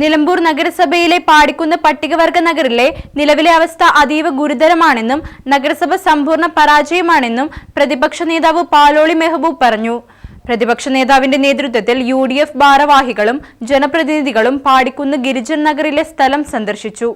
നിലമ്പൂർ നഗരസഭയിലെ പാടിക്കുന്ന് പട്ടികവർഗ നഗറിലെ നിലവിലെ അവസ്ഥ അതീവ ഗുരുതരമാണെന്നും നഗരസഭ സമ്പൂർണ പരാജയമാണെന്നും പ്രതിപക്ഷ നേതാവ് പാലോളി മെഹബൂബ് പറഞ്ഞു. പ്രതിപക്ഷ നേതാവിന്റെ നേതൃത്വത്തിൽ യു ഡി എഫ് ഭാരവാഹികളും ജനപ്രതിനിധികളും പാടിക്കുന്ന് ഗിരിജൻ നഗറിലെ സ്ഥലം സന്ദർശിച്ചു.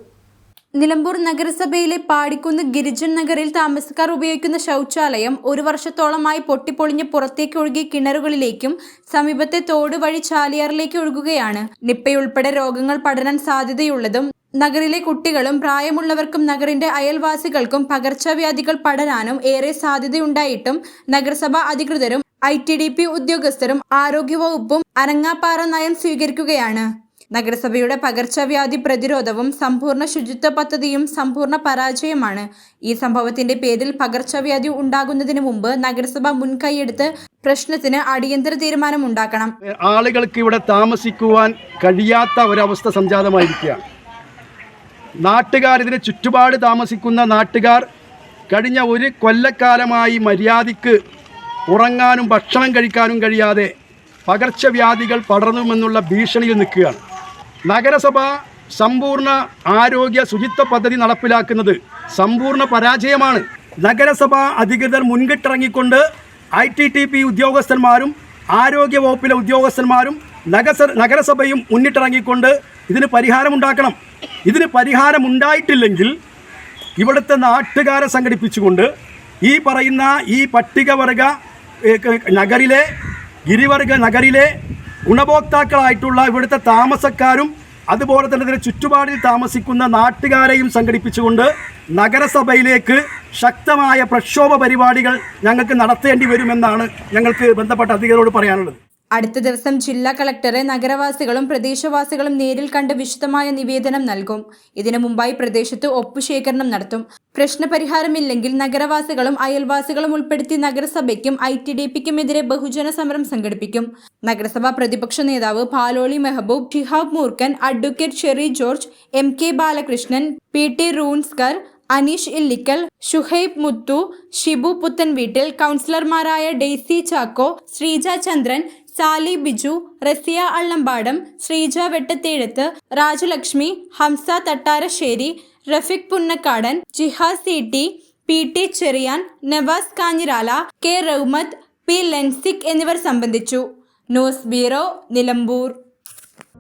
നിലമ്പൂർ നഗരസഭയിലെ പാടിക്കുന്ന് ഗിരിജൻ നഗറിൽ താമസക്കാർ ഉപയോഗിക്കുന്ന ശൗചാലയം ഒരു വർഷത്തോളമായി പൊട്ടിപ്പൊളിഞ്ഞ് പുറത്തേക്ക് ഒഴുകിയ കിണറുകളിലേക്കും സമീപത്തെ തോട് വഴി ചാലിയാറിലേക്ക് ഒഴുകുകയാണ്. നിപ്പയുൾപ്പെടെ രോഗങ്ങൾ പടരാൻ സാധ്യതയുള്ളതും നഗറിലെ കുട്ടികളും പ്രായമുള്ളവർക്കും നഗറിന്റെ അയൽവാസികൾക്കും പകർച്ചവ്യാധികൾ പടരാനും ഏറെ സാധ്യതയുണ്ടായിട്ടും നഗരസഭാ അധികൃതരും ഐ ടി ഡി പി ഉദ്യോഗസ്ഥരും ആരോഗ്യവകുപ്പും അനങ്ങാപ്പാറ നയം സ്വീകരിക്കുകയാണ്. നഗരസഭയുടെ പകർച്ചവ്യാധി പ്രതിരോധവും സമ്പൂർണ ശുചിത്വ പദ്ധതിയും സമ്പൂർണ പരാജയമാണ്. ഈ സംഭവത്തിന്റെ പേരിൽ പകർച്ചവ്യാധി ഉണ്ടാകുന്നതിന് മുമ്പ് നഗരസഭ മുൻകൈയെടുത്ത് പ്രശ്നത്തിന് അടിയന്തര തീരുമാനം ഉണ്ടാക്കണം ആളുകൾക്ക് ഇവിടെ താമസിക്കുവാൻ കഴിയാത്ത ഒരവസ്ഥ സംജാതമായിരിക്കുക. നാട്ടുകാർ ഇതിന് ചുറ്റുപാട് താമസിക്കുന്ന നാട്ടുകാർ കഴിഞ്ഞ ഒരു കൊല്ലക്കാലമായി മര്യാദയ്ക്ക് ഉറങ്ങാനും ഭക്ഷണം കഴിക്കാനും കഴിയാതെ പകർച്ചവ്യാധികൾ പടർന്നുമെന്നുള്ള ഭീഷണിയിൽ നിൽക്കുകയാണ്. നഗരസഭ സമ്പൂർണ ആരോഗ്യ ശുചിത്വ പദ്ധതി നടപ്പിലാക്കുന്നത് സമ്പൂർണ പരാജയമാണ്. നഗരസഭ അധികൃതർ മുൻകിട്ടിറങ്ങിക്കൊണ്ട് ഐ ടി ടി പി ഉദ്യോഗസ്ഥന്മാരും ആരോഗ്യ വകുപ്പിലെ ഉദ്യോഗസ്ഥന്മാരും നഗസ നഗരസഭയും മുന്നിട്ടിറങ്ങിക്കൊണ്ട് ഇതിന് പരിഹാരമുണ്ടാക്കണം. ഇതിന് പരിഹാരമുണ്ടായിട്ടില്ലെങ്കിൽ ഇവിടുത്തെ നാട്ടുകാരെ സംഘടിപ്പിച്ചുകൊണ്ട് ഈ പറയുന്ന ഈ പട്ടികവർഗ നഗരിലെ ഗിരിവർഗ നഗരിലെ ഗുണഭോക്താക്കളായിട്ടുള്ള ഇവിടുത്തെ താമസക്കാരും അതുപോലെ തന്നെ ഇതിന് ചുറ്റുപാടിൽ താമസിക്കുന്ന നാട്ടുകാരെയും സംഘടിപ്പിച്ചുകൊണ്ട് നഗരസഭയിലേക്ക് ശക്തമായ പ്രക്ഷോഭ പരിപാടികൾ ഞങ്ങൾക്ക് നടത്തേണ്ടി വരുമെന്നാണ് ഞങ്ങൾക്ക് ബന്ധപ്പെട്ട അധികാരോട് പറയാനുള്ളത്. അടുത്ത ദിവസം ജില്ലാ കളക്ടറെ നഗരവാസികളും പ്രദേശവാസികളും നേരിൽ കണ്ട് വിശദമായ നിവേദനം നൽകും. ഇതിനു മുമ്പായി പ്രദേശത്ത് ഒപ്പുശേഖരണം നടത്തും. പ്രശ്നപരിഹാരമില്ലെങ്കിൽ നഗരവാസികളും അയൽവാസികളും ഉൾപ്പെടുത്തി നഗരസഭയ്ക്കും ഐ ടി ഡി പിക്കുമെതിരെ ബഹുജന സമരം സംഘടിപ്പിക്കും. നഗരസഭാ പ്രതിപക്ഷ നേതാവ് Paloli Mehaboob Shihab Moorkkan advocate Sherry George M K Balakrishnan P T റൂൺസ്കർ Aneesh Illikkal Shuhaib Muthu Shibu Puthenveettil കൗൺസിലർമാരായ Daisy Chacko Sreeja Chandran Sali Biju Rasiya Allambadam Sreeja Vettathezhath Rajalakshmi Hamsa Thattarasseri Rafeeq Punnakkadan Jihas C T P T Cherian Navas Kanjirala K Rahmath P ലെൻസിക് എന്നിവർ സംബന്ധിച്ചു. News bureau Nilambur.